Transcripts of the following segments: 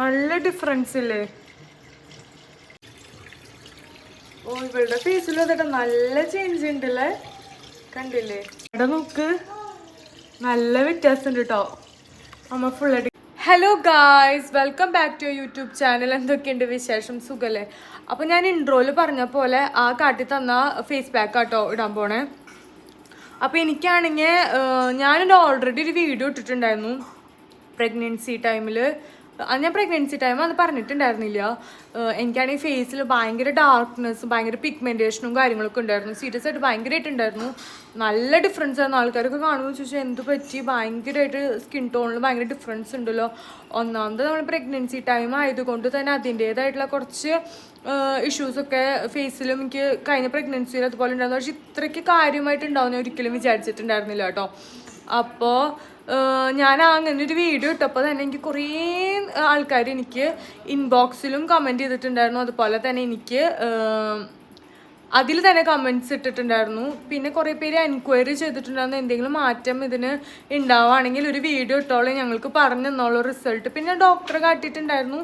നല്ല ഡിഫറൻസ് ഇല്ലേ? ഓ ഇവളുടെ ഫേസിൽ വന്നിട്ട് നല്ല ചേഞ്ച് ഉണ്ടല്ലേ? കണ്ടില്ലേ? ഇവിടെ നോക്ക്. നല്ല വ്യത്യാസം ഉണ്ട് കേട്ടോ അമ്മ ഫുള്ളായിട്ട് hello guys welcome back to YouTube channel എന്തൊക്കെയുണ്ട് വിശേഷം? സുഖല്ലേ? അപ്പോൾ ഞാൻ ഇൻട്രോയിൽ പറഞ്ഞ പോലെ ആ കാട്ടി തന്ന ഫേസ് പാക്ക് ആട്ടോ ഇടാൻ പോണേ. അപ്പോൾ എനിക്കാണെങ്കിൽ ഞാനൊരു ഓൾറെഡി ഒരു വീഡിയോ ഇട്ടിട്ടുണ്ടായിരുന്നു. പ്രഗ്നൻസി ടൈമിൽ ഞാൻ പ്രഗ്നൻസി ടൈം അത് പറഞ്ഞിട്ടുണ്ടായിരുന്നില്ല. എനിക്കാണെങ്കിൽ ഫേസിൽ ഭയങ്കര ഡാർക്ക്നെസ്സും ഭയങ്കര പിഗ്മെന്റേഷനും കാര്യങ്ങളൊക്കെ ഉണ്ടായിരുന്നു. സീരിയസ് ആയിട്ട് ഭയങ്കരമായിട്ടുണ്ടായിരുന്നു നല്ല ഡിഫറൻസ് ആയിരുന്നു. ആൾക്കാരൊക്കെ കാണുമ്പോൾ ചോദിച്ചാൽ എന്ത് പറ്റി? ഭയങ്കരമായിട്ട് സ്കിൻ ടോണിൽ ഭയങ്കര ഡിഫറൻസ് ഉണ്ടല്ലോ. ഒന്നാമത് നമ്മൾ പ്രഗ്നൻസി ടൈം ആയതുകൊണ്ട് തന്നെ അതിന്റേതായിട്ടുള്ള കുറച്ച് ഇഷ്യൂസൊക്കെ ഫേസിലും എനിക്ക് കഴിഞ്ഞ പ്രഗ്നൻസിയിൽ അതുപോലെ ഉണ്ടായിരുന്നു. പക്ഷെ ഇത്രയ്ക്ക് കാര്യമായിട്ടുണ്ടാവും ഞാൻ ഒരിക്കലും വിചാരിച്ചിട്ടുണ്ടായിരുന്നില്ല കേട്ടോ. അപ്പോൾ ഞാൻ അങ്ങനെ ഒരു വീഡിയോ ഇട്ടപ്പോൾ തന്നെ എനിക്ക് കുറേ ആൾക്കാർ എനിക്ക് ഇൻബോക്സിലും കമന്റ് ചെയ്തിട്ടുണ്ടായിരുന്നു. അതുപോലെ തന്നെ എനിക്ക് അതിൽ തന്നെ കമന്റ്സ് ഇട്ടിട്ടുണ്ടായിരുന്നു. പിന്നെ കുറേ പേര് എൻക്വയറി ചെയ്തിട്ടുണ്ടായിരുന്നു. എന്തെങ്കിലും മാറ്റം ഇതിന് ഉണ്ടാവുകയാണെങ്കിൽ ഒരു വീഡിയോ ഇട്ടോളെ ഞങ്ങൾക്ക് പറഞ്ഞു തന്നോളൂ റിസൾട്ട് പിന്നെ ഡോക്ടറെ കാട്ടിയിട്ടുണ്ടായിരുന്നു.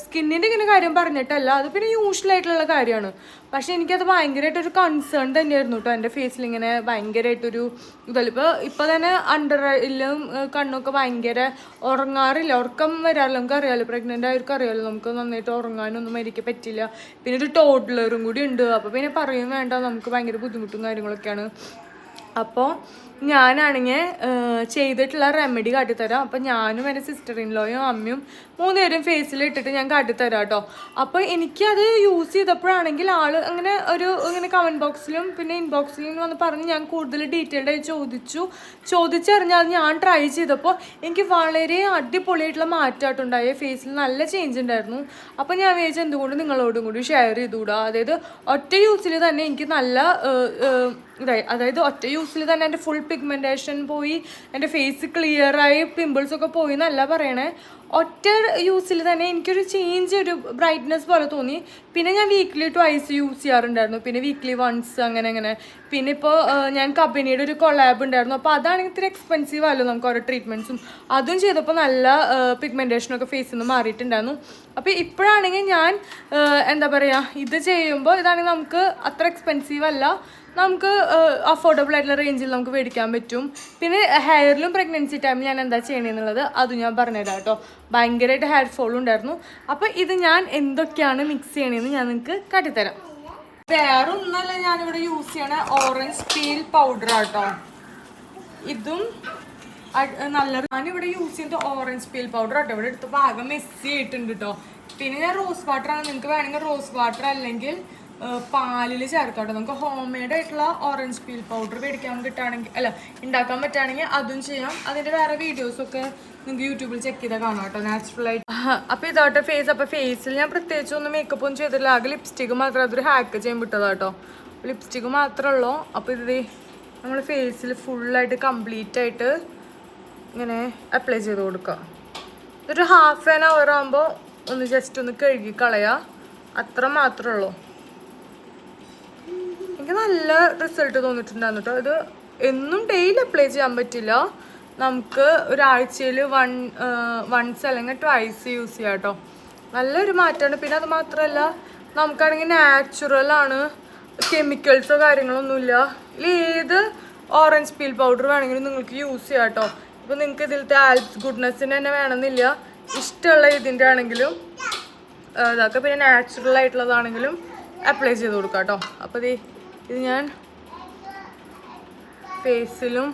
സ്കിന്നിന്റെ ഇങ്ങനെ കാര്യം പറഞ്ഞിട്ടല്ല അത് പിന്നെ യൂഷ്വൽ ആയിട്ടുള്ള കാര്യമാണ്. പക്ഷെ എനിക്കത് ഭയങ്കരമായിട്ടൊരു കൺസേൺ തന്നെയായിരുന്നു കേട്ടോ എന്റെ ഫേസിൽ ഇങ്ങനെ ഭയങ്കരമായിട്ടൊരു ഇതല്ല. ഇപ്പോൾ ഇപ്പോൾ തന്നെ അണ്ടർ ഇല്ലും കണ്ണൊക്കെ ഭയങ്കര ഉറങ്ങാറില്ല. ഉറക്കം വരാറില്ല. നമുക്ക് അറിയാമല്ലോ പ്രഗ്നന്റ് ആയവർക്ക് അറിയാമല്ലോ നമുക്ക് നന്നായിട്ട് ഉറങ്ങാനൊന്നും എനിക്ക് പറ്റില്ല. പിന്നെ ഒരു ടോഡ്ലറും കൂടി ഉണ്ട്. അപ്പോൾ പിന്നെ പറയും വേണ്ട നമുക്ക് ഭയങ്കര ബുദ്ധിമുട്ടും കാര്യങ്ങളൊക്കെയാണ്. അപ്പോൾ ഞാനാണെങ്കിൽ ചെയ്തിട്ടുള്ള റെമഡി കാട്ടിത്തരാം. അപ്പോൾ ഞാനും എന്റെ സിസ്റ്റർ ഇൻലോയും അമ്മയും മൂന്നുപേരും ഫേസിൽ ഇട്ടിട്ട് ഞാൻ കാട്ടിത്തരാം കേട്ടോ അപ്പോൾ എനിക്കത് യൂസ് ചെയ്തപ്പോഴാണെങ്കിൽ ആൾ അങ്ങനെ ഒരു ഇങ്ങനെ കമന്റ് ബോക്സിലും പിന്നെ ഇൻബോക്സിലും വന്ന് പറഞ്ഞ് ഞാൻ കൂടുതൽ ഡീറ്റെയിൽഡ് ആയി ചോദിച്ചു. ചോദിച്ചറിഞ്ഞാൽ ഞാൻ ട്രൈ ചെയ്തപ്പോൾ എനിക്ക് വളരെ അടിപൊളിയായിട്ടുള്ള മാറ്റമായിട്ടുണ്ടായ ഫേസിൽ നല്ല ചേഞ്ച് ഉണ്ടായിരുന്നു. അപ്പോൾ ഞാൻ വിചാരിച്ചു എന്തുകൊണ്ട് നിങ്ങളോടും കൂടി ഷെയർ ചെയ്തുകൂടാ? അതായത് ഒറ്റ യൂസിൽ തന്നെ എനിക്ക് നല്ല അതായത് ഒറ്റ യൂസിൽ തന്നെ എന്റെ ഫുൾ പിഗ്മെന്റേഷൻ പോയി എന്റെ ഫേസ് ക്ലിയറായി പിമ്പിൾസ് ഒക്കെ പോയി എന്നല്ല പറയണേ. ഒറ്റ യൂസിൽ തന്നെ എനിക്കൊരു ചേഞ്ച് ഒരു ബ്രൈറ്റ്നെസ് പോലെ തോന്നി. പിന്നെ ഞാൻ വീക്ക്ലി ട്വൈസ് യൂസ് ചെയ്യാറുണ്ടായിരുന്നു. പിന്നെ വീക്ക്ലി വൺസ് അങ്ങനെ അങ്ങനെ. പിന്നെ ഇപ്പോൾ ഞാൻ കമ്പനിയുടെ ഒരു കൊളാബ് ഉണ്ടായിരുന്നു. അപ്പോൾ അതാണെങ്കിൽ ഇത്തിരി എക്സ്പെൻസീവ് ആയല്ലോ നമുക്ക് ഓരോ ട്രീറ്റ്മെന്റ്സും അതും ചെയ്തപ്പോൾ നല്ല പിഗ്മെന്റേഷനൊക്കെ ഫേസിൽ നിന്ന് മാറിയിട്ടുണ്ടായിരുന്നു. അപ്പോൾ ഇപ്പോഴാണെങ്കിൽ ഞാൻ എന്താ പറയുക ഇത് ചെയ്യുമ്പോൾ ഇതാണെങ്കിൽ നമുക്ക് അത്ര എക്സ്പെൻസീവ് അല്ല. നമുക്ക് അഫോർഡബിൾ ആയിട്ടുള്ള റേഞ്ചിൽ നമുക്ക് മേടിക്കാൻ പറ്റും. പിന്നെ ഹെയറിലും പ്രഗ്നൻസി ടൈമിൽ ഞാൻ എന്താ ചെയ്യണമെന്നുള്ളത് അത് ഞാൻ പറഞ്ഞുതരാം കേട്ടോ. ഭയങ്കരമായിട്ട് ഹെയർ ഫോൾ ഉണ്ടായിരുന്നു. അപ്പോൾ ഇത് ഞാൻ എന്തൊക്കെയാണ് മിക്സ് ചെയ്യണമെന്ന് ഞാൻ നിങ്ങൾക്ക് കാട്ടിത്തരാം. വേറെ ഒന്നല്ല ഞാനിവിടെ യൂസ് ചെയ്യണ ഓറഞ്ച് പീൽ പൗഡർ ആട്ടോ ഇതും നല്ല ഞാനിവിടെ യൂസ് ചെയ്യുന്നത് ഓറഞ്ച് പീൽ പൗഡർ ആട്ടോ ഇവിടെ എടുത്ത് ഭാഗം മെസ്സി ആയിട്ടുണ്ട് കേട്ടോ. പിന്നെ ഞാൻ റോസ് വാട്ടർ ആണ്. നിങ്ങൾക്ക് വേണമെങ്കിൽ റോസ് വാട്ടർ അല്ലെങ്കിൽ പാലിൽ ചേർത്തോട്ടെ നമുക്ക് ഹോം മെയ്ഡ് ആയിട്ടുള്ള ഓറഞ്ച് പീൽ പൗഡർ മേടിക്കാൻ കിട്ടുകയാണെങ്കിൽ അല്ല ഉണ്ടാക്കാൻ പറ്റുകയാണെങ്കിൽ അതും ചെയ്യാം. അതിന്റെ വേറെ വീഡിയോസൊക്കെ നിങ്ങൾക്ക് യൂട്യൂബിൽ ചെക്ക് ചെയ്താൽ കാണാം കേട്ടോ. നാച്ചുറൽ ആയിട്ട്. അപ്പോൾ ഇതാട്ടെ ഫേസ് അപ്പോൾ ഫേസിൽ ഞാൻ പ്രത്യേകിച്ച് ഒന്നും മേക്കപ്പ് ഒന്നും ചെയ്തിട്ടില്ല. ആകെ ലിപ്സ്റ്റിക്ക് മാത്രം. അതൊരു ഹാക്ക് ചെയ്യാൻ വിട്ടതാ കേട്ടോ. ലിപ്സ്റ്റിക്ക് മാത്രമേ ഉള്ളൂ. അപ്പോൾ ഇത് നമ്മൾ ഫേസിൽ ഫുള്ളായിട്ട് കംപ്ലീറ്റ് ആയിട്ട് ഇങ്ങനെ അപ്ലൈ ചെയ്ത് കൊടുക്കുക ഇതൊരു ഹാഫ് ആൻ അവർ ആകുമ്പോൾ ഒന്ന് ജസ്റ്റ് ഒന്ന് കഴുകി കളയുക അത്ര മാത്രമേ ഉള്ളൂ. എനിക്ക് നല്ല റിസൾട്ട് തോന്നിയിട്ടുണ്ടായിരുന്നു കേട്ടോ ഇത് എന്നും ഡെയിലി അപ്ലൈ ചെയ്യാൻ പറ്റില്ല. നമുക്ക് ഒരാഴ്ചയിൽ വൺ വൺസ് അല്ലെങ്കിൽ ട്വൈസ് യൂസ് ചെയ്യാം കേട്ടോ നല്ലൊരു മാറ്റമാണ്. പിന്നെ അത് മാത്രമല്ല നമുക്കാണെങ്കിൽ നാച്ചുറലാണ് കെമിക്കൽസോ കാര്യങ്ങളൊന്നുമില്ല ഇതിൽ ഏത് ഓറഞ്ച് പീൽ പൗഡർ വേണമെങ്കിലും നിങ്ങൾക്ക് യൂസ് ചെയ്യാം കേട്ടോ ഇപ്പം നിങ്ങൾക്ക് ഇതിലത്തെ ആൽപ്സ് ഗുഡ്നെസ്സിന് തന്നെ വേണമെന്നില്ല. ഇഷ്ടമുള്ള ഇതിന്റെ ആണെങ്കിലും ഇതൊക്കെ പിന്നെ നാച്ചുറൽ ആയിട്ടുള്ളതാണെങ്കിലും അപ്ലൈ ചെയ്ത് കൊടുക്കാം കേട്ടോ അപ്പോൾ ദേ ഇത് ഞാൻ ഫേസിലും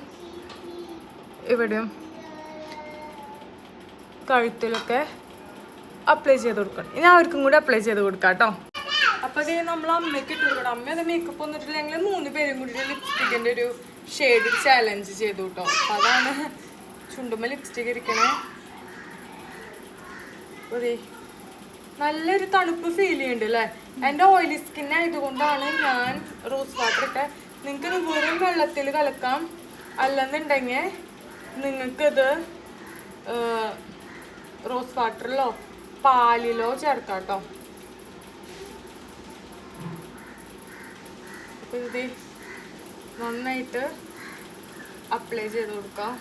ഇവിടെയും കഴുത്തിലൊക്കെ അപ്ലൈ ചെയ്ത് കൊടുക്കണം. ഇനി അവർക്കും കൂടി അപ്ലൈ ചെയ്ത് കൊടുക്കാം കേട്ടോ. അപ്പോൾ ഇത് നമ്മൾ അമ്മയ്ക്ക് ഇട്ട് കൊടുക്കണം. അമ്മ അത് മേക്കപ്പ് വന്നിട്ടില്ല. ഞങ്ങൾ മൂന്ന് പേരും കൂടി ലിപ്സ്റ്റിക്കിന്റെ ഒരു ഷെയ്ഡ് ചാലഞ്ച് ചെയ്തു കേട്ടോ. അതാണ് ചുണ്ടുമ്പോൾ ലിപ്സ്റ്റിക്ക് ഇരിക്കണേ. ദേ നല്ലൊരു തണുപ്പ് ഫീൽ ചെയ്യുന്നുണ്ട് അല്ലേ എന്റെ ഓയിലി സ്കിൻ ആയതുകൊണ്ടാണ് ഞാൻ റോസ് വാട്ടർ ഇട്ടത് നിങ്ങൾക്ക് വെറും വെള്ളത്തിൽ കലക്കാം. അല്ലെന്നുണ്ടെങ്കിൽ നിങ്ങൾക്കിത് റോസ് വാട്ടറിലോ പാലിലോ ചേർക്കാം കേട്ടോ. അപ്പം ഇത് നന്നായിട്ട് അപ്ലൈ ചെയ്ത് കൊടുക്കാം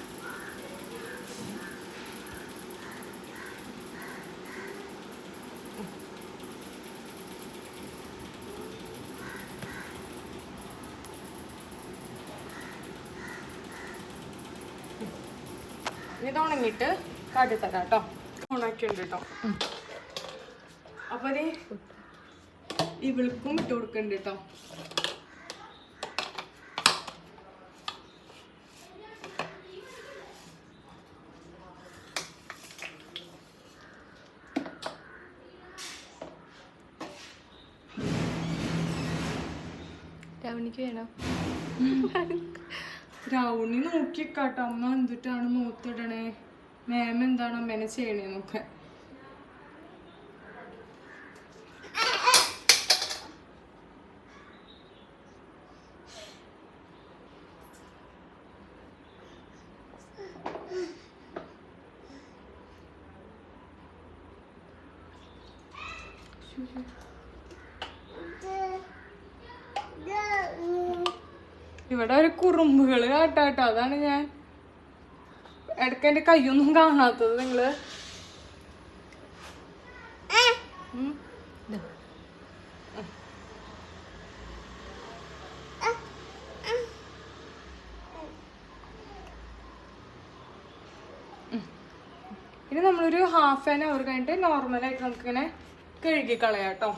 ഇത് ഉണങ്ങിയിട്ട് കാട്ടിത്തരാം കേട്ടോ. ഉണക്കിയുണ്ട് കേട്ടോ. അപ്പൊ ഈ ഇവൾക്കും ഇട്ട് കൊടുക്കണ്ട് കേട്ടോ. രവണിക്ക് വേണം? ബ്രൗണി നോക്കിക്കാട്ടോ. അമ്മ എന്തിട്ടാണ് മൂത്തിടണേ. മാം എന്താണ് അമ്മേനെ ചെയ്യണേന്നൊക്കെ ഇവിടെ ഒരു കുറുമ്പുകൾ കാട്ടാട്ടോ അതാണ് ഞാൻ ഇടയ്ക്ക് എന്റെ കൈയൊന്നും കാണാത്തത്. നിങ്ങൾ? ഉം. ഇനി നമ്മളൊരു ഹാഫ് ആൻ അവർ കഴിഞ്ഞിട്ട് നോർമലായിട്ട് നമുക്കിങ്ങനെ കഴുകി കളയാട്ടോ.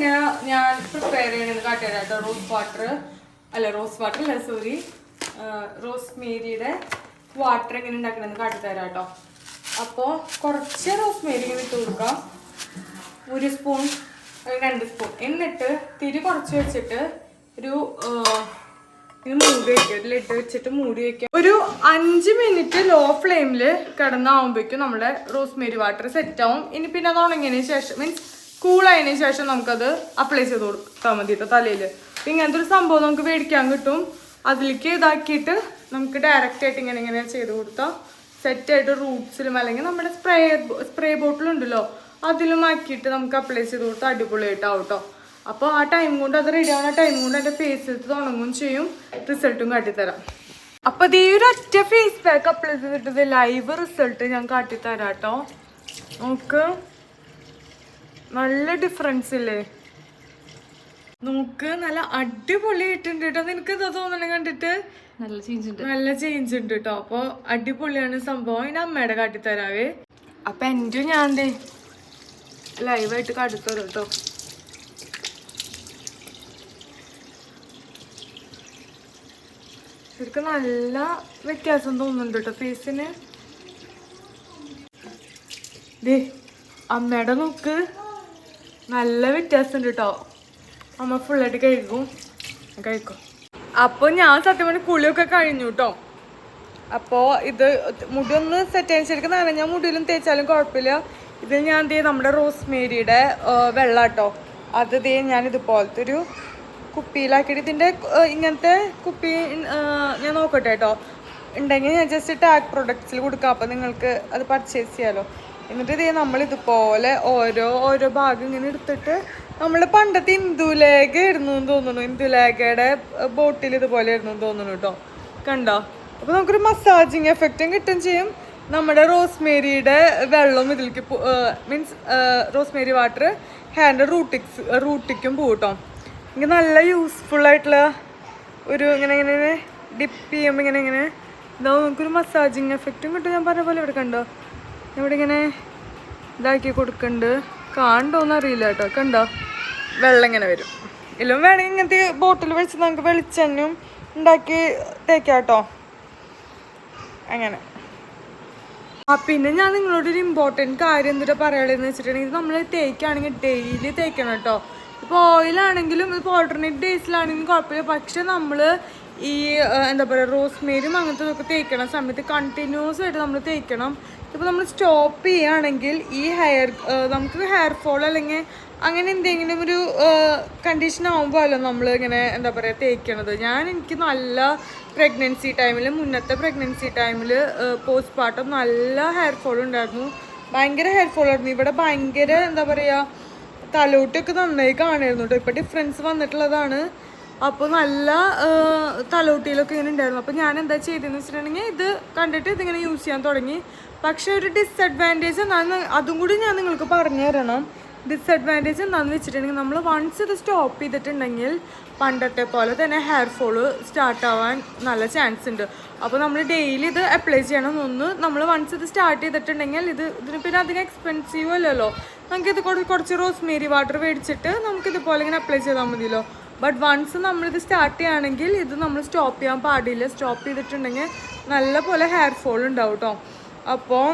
ലീവ്സ് എങ്ങനെയാ ഞാൻ പ്രിപ്പയർ ചെയ്യണമെന്ന് കാട്ടിയതാട്ടോ റോസ് വാട്ടർ അല്ല റോസ് വാട്ടർ അല്ല സോറി റോസ്മേരിയുടെ വാട്ടർ എങ്ങനെ ഉണ്ടാക്കണമെന്ന് കാട്ടിത്തരാം കേട്ടോ. അപ്പോൾ കുറച്ച് റോസ്മേരി ഇട്ട് കൊടുക്കാം. ഒരു സ്പൂൺ രണ്ട് സ്പൂൺ എന്നിട്ട് തിരി കുറച്ച് വെച്ചിട്ട് ഒരു ഇത് മൂടി വയ്ക്കുക ഒരു ലിഡ് വെച്ചിട്ട് മൂടി വയ്ക്കുക ഒരു അഞ്ച് മിനിറ്റ് ലോ ഫ്ലെയിമിൽ കിടന്നാവുമ്പോഴേക്കും നമ്മുടെ റോസ്മേരി വാട്ടർ സെറ്റ് ആവും. ഇനി പിന്നെ അത് ഉണങ്ങിയതിന് ശേഷം മീൻസ് കൂളായതിനു ശേഷം നമുക്കത് അപ്ലൈ ചെയ്ത് കൊടുത്താൽ മതി തലയിൽ ഇങ്ങനത്തെ ഒരു സംഭവം നമുക്ക് മേടിക്കാൻ കിട്ടും. അതിലേക്ക് ഇതാക്കിയിട്ട് നമുക്ക് ഡയറക്റ്റ് ആയിട്ട് ഇങ്ങനെ ഇങ്ങനെ ചെയ്ത് കൊടുത്താൽ സെറ്റായിട്ട് റൂട്ട്സിലും അല്ലെങ്കിൽ നമ്മുടെ സ്പ്രേ സ്പ്രേ ബോട്ടിലുണ്ടല്ലോ അതിലും ആക്കിയിട്ട് നമുക്ക് അപ്ലൈ ചെയ്ത് കൊടുത്താൽ അടിപൊളിയായിട്ടാവും കേട്ടോ അപ്പോൾ ആ ടൈം കൊണ്ട് അത് റെഡി ആവുന്ന ടൈം കൊണ്ട് എന്റെ ഫേസിൽ തുടങ്ങുകയും ചെയ്യും. റിസൾട്ടും കാട്ടിത്തരാം. അപ്പോൾ ഈ ഒരു ഒറ്റ ഫേസ് പാക്ക് അപ്ലൈ ചെയ്തിട്ട് ലൈവ് റിസൾട്ട് ഞാൻ കാട്ടിത്തരാം കേട്ടോ നോക്ക്. നല്ല ഡിഫറൻസ് ഇല്ലേ? നോക്ക് നല്ല അടിപൊളിയായിട്ടുണ്ട് കേട്ടോ. നിനക്ക് എന്താ തോന്നണേ കണ്ടിട്ട്? നല്ല ചേഞ്ച് ഉണ്ട്. നല്ല ചേഞ്ച് ഉണ്ട് കേട്ടോ. അപ്പോൾ അടിപൊളിയാണ് സംഭവം. ഇനി അമ്മയുടെ കാട്ടിത്തരാവേ. അപ്പൊ എന്റെ ഞാൻ ദേ ലൈവായിട്ട് കാട്ടിത്തരും കേട്ടോ. ശരിക്കും നല്ല വ്യത്യാസം തോന്നുന്നുണ്ട് കേട്ടോ ഫേസിന് ദേ അമ്മയുടെ നോക്ക്. നല്ല വ്യത്യാസമുണ്ട് കേട്ടോ അമ്മ ഫുള്ളായിട്ട് കഴിക്കും. കഴിക്കും. അപ്പോൾ ഞാൻ സത്യം പറഞ്ഞ കുളിയൊക്കെ കഴിഞ്ഞു കേട്ടോ അപ്പോൾ ഇത് മുടി ഒന്ന് സെറ്റ് അയച്ചെടുക്കുന്ന നനഞ്ഞ മുടിയിലും തേച്ചാലും കുഴപ്പമില്ല. ഇത് ഞാൻ ദേ നമ്മുടെ റോസ്മേരിയുടെ വെള്ളം കേട്ടോ അത് ദേ ഞാൻ ഇതുപോലത്തെ ഒരു കുപ്പിയിലാക്കിയിട്ട് ഇതിന്റെ ഇങ്ങനത്തെ കുപ്പി ഞാൻ നോക്കട്ടെ കേട്ടോ ഉണ്ടെങ്കിൽ ഞാൻ ജസ്റ്റ് ടാഗ് പ്രൊഡക്ട്സിൽ കൊടുക്കാം. അപ്പോൾ നിങ്ങൾക്ക് അത് പർച്ചേസ് ചെയ്യാലോ. എന്നിട്ട് ഇതേ നമ്മൾ ഇതുപോലെ ഓരോ ഓരോ ഭാഗം ഇങ്ങനെ എടുത്തിട്ട് നമ്മൾ പണ്ടത്തെ ഇന്ദുലേഖ ആയിരുന്നു എന്ന് തോന്നുന്നു. ഇന്ദുലേഖയുടെ ബോട്ടിൽ ഇതുപോലെ ആയിരുന്നു എന്ന് തോന്നുന്നു കേട്ടോ. കണ്ടോ? അപ്പോൾ നമുക്കൊരു മസാജിങ് എഫക്റ്റും കിട്ടും ചെയ്യും. നമ്മുടെ റോസ്മേരിയുടെ വെള്ളം ഇതിലേക്ക് മീൻസ് റോസ്മേരി വാട്ടർ ഹാൻഡ് റൂട്ടിക്സ് റൂട്ടിക്കും പോകും കേട്ടോ. എനിക്ക് നല്ല യൂസ്ഫുൾ ആയിട്ടുള്ള ഒരു ഇങ്ങനെ ഇങ്ങനെ ഡിപ്പ് ചെയ്യുമ്പോൾ ഇങ്ങനെ ഇങ്ങനെ ഇതാവും. നമുക്കൊരു മസാജിങ് എഫക്റ്റും കിട്ടും. ഞാൻ പറഞ്ഞ പോലെ ഇവിടെ കണ്ടോ? ഇവിടെ ഇങ്ങനെ ഇതാക്കി കൊടുക്കുന്നുണ്ട് കാണണ്ടോന്ന് അറിയില്ല കേട്ടോ. കണ്ടോ? വെള്ളം ഇങ്ങനെ വരും. ഇല്ലും വേണമെങ്കിൽ ഇങ്ങനത്തെ ബോട്ടിൽ വെച്ച് നമുക്ക് വെളിച്ചെണ്ണയും ഉണ്ടാക്കി തേക്കാം കേട്ടോ. അങ്ങനെ. ആ പിന്നെ ഞാൻ നിങ്ങളോട് ഒരു ഇമ്പോർട്ടന്റ് കാര്യം എന്തൊരു പറയുള്ളതെന്ന് വെച്ചിട്ടുണ്ടെങ്കിൽ നമ്മൾ തേക്കാണെങ്കിൽ ഡെയിലി തേക്കണം കേട്ടോ. ഇപ്പോൾ ഓയിലാണെങ്കിലും ഇപ്പോൾ ഓൾട്ടർനേറ്റ് ഡേയ്സിലാണെങ്കിലും കുഴപ്പമില്ല. പക്ഷെ നമ്മൾ ഈ എന്താ പറയുക റോസ്മേരും അങ്ങനത്തെ ഇതൊക്കെ തേക്കണം സമയത്ത് കണ്ടിന്യൂസ് ആയിട്ട് നമ്മൾ തേക്കണം. ഇപ്പോൾ നമ്മൾ സ്റ്റോപ്പ് ചെയ്യുകയാണെങ്കിൽ ഈ ഹെയർ നമുക്ക് ഹെയർ ഫോൾ അല്ലെങ്കിൽ അങ്ങനെ എന്തെങ്കിലും ഒരു കണ്ടീഷൻ ആകുമ്പോഴല്ലോ നമ്മൾ ഇങ്ങനെ എന്താ പറയുക തേക്കണത് ഞാൻ എനിക്ക് നല്ല പ്രഗ്നൻസി ടൈമിൽ മുന്നത്തെ പ്രഗ്നൻസി ടൈമിൽ പോസ്റ്റ് പാർട്ടം നല്ല ഹെയർ ഫോൾ ഉണ്ടായിരുന്നു. ഭയങ്കര ഹെയർ ഫോൾ ആയിരുന്നു. ഇവിടെ ഭയങ്കര എന്താ പറയുക തലോട്ടൊക്കെ നന്നായി കാണായിരുന്നു കേട്ടോ ഇപ്പോൾ ഡിഫറൻസ് വന്നിട്ടുള്ളതാണ്. അപ്പോൾ നല്ല തലോട്ടിയിലൊക്കെ ഇങ്ങനെ ഉണ്ടായിരുന്നു. അപ്പോൾ ഞാൻ എന്താ ചെയ്തതെന്ന് വെച്ചിട്ടുണ്ടെങ്കിൽ ഇത് കണ്ടിട്ട് ഇതിങ്ങനെ യൂസ് ചെയ്യാൻ തുടങ്ങി. പക്ഷേ ഒരു ഡിസഡ്വാന്റേജ് എന്താണെന്ന് അതും കൂടി ഞാൻ നിങ്ങൾക്ക് പറഞ്ഞു തരണം. ഡിസഡ്വാന്റേജ് എന്താണെന്ന് വെച്ചിട്ടുണ്ടെങ്കിൽ നമ്മൾ വൺസ് ഇത് സ്റ്റോപ്പ് ചെയ്തിട്ടുണ്ടെങ്കിൽ പണ്ടത്തെ പോലെ തന്നെ ഹെയർ ഫോൾ സ്റ്റാർട്ട് ആവാൻ നല്ല ചാൻസ് ഉണ്ട്. അപ്പോൾ നമ്മൾ ഡെയിലി ഇത് അപ്ലൈ ചെയ്യണം ഒന്ന് നമ്മൾ വൺസ് ഇത് സ്റ്റാർട്ട് ചെയ്തിട്ടുണ്ടെങ്കിൽ ഇത് ഇതിന് പിന്നെ അധികം എക്സ്പെൻസീവ് അല്ലല്ലോ. നമുക്കിത് കുറച്ച് റോസ്മേരി വാട്ടർ മേടിച്ചിട്ട് നമുക്കിതുപോലെ ഇങ്ങനെ അപ്ലൈ ചെയ്താൽ മതിയല്ലോ. ബട്ട് വൺസ് നമ്മളിത് സ്റ്റാർട്ട് ചെയ്യുകയാണെങ്കിൽ ഇത് നമ്മൾ സ്റ്റോപ്പ് ചെയ്യാൻ പാടില്ല. സ്റ്റോപ്പ് ചെയ്തിട്ടുണ്ടെങ്കിൽ നല്ല പോലെ ഹെയർ ഫോൾ ഉണ്ടാവും കേട്ടോ അപ്പോൾ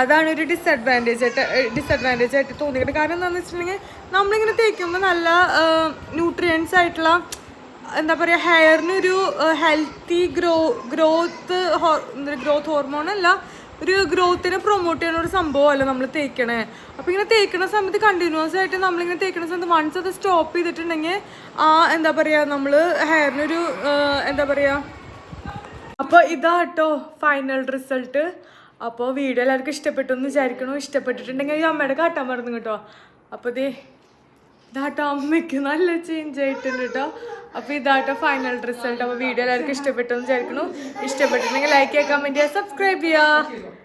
അതാണ് ഒരു ഡിസഡ്വാന്റേജ് ആയിട്ട് ഡിസഡ്വാന്റേജ് ആയിട്ട് തോന്നിയത് കാരണം എന്താണെന്ന് വെച്ചിട്ടുണ്ടെങ്കിൽ നമ്മളിങ്ങനെ തേക്കുമ്പോൾ നല്ല ന്യൂട്രിയൻസ് ആയിട്ടുള്ള എന്താ പറയുക ഹെയറിനൊരു healthy grow growth growth hormone അല്ല ഒരു ഗ്രോത്തിനെ പ്രൊമോട്ട് ചെയ്യുന്ന ഒരു സംഭവമല്ല നമ്മൾ തേക്കണേ? അപ്പോൾ ഇങ്ങനെ തേക്കുന്ന സമയത്ത് കണ്ടിന്യൂസ് ആയിട്ട് നമ്മളിങ്ങനെ തേക്കുന്ന സമയത്ത് വൺസ് അത് സ്റ്റോപ്പ് ചെയ്തിട്ടുണ്ടെങ്കിൽ ആ എന്താ പറയുക നമ്മൾ ഹെയറിനൊരു എന്താ പറയുക അപ്പോൾ ഇതാട്ടോ ഫൈനൽ റിസൾട്ട് അപ്പോൾ വീഡിയോ എല്ലാവർക്കും ഇഷ്ടപ്പെട്ടു എന്ന് വിചാരിക്കണു. ഇഷ്ടപ്പെട്ടിട്ടുണ്ടെങ്കിൽ ഈ അമ്മയുടെ കാട്ടാൻ മറന്നു കേട്ടോ. അപ്പോൾ ദേ ഇതാട്ടോ അമ്മയ്ക്ക് നല്ല ചേഞ്ച് ആയിട്ടുണ്ട് കേട്ടോ അപ്പോൾ ഇതാട്ടോ ഫൈനൽ റിസൾട്ട് അപ്പോൾ വീഡിയോ എല്ലാവർക്കും ഇഷ്ടപ്പെട്ടു എന്ന് വിചാരിക്കണു ഇഷ്ടപ്പെട്ടിട്ടുണ്ടെങ്കിൽ ലൈക്ക് ചെയ്യുക കമന്റ് ചെയ്യുക സബ്സ്ക്രൈബ് ചെയ്യുക.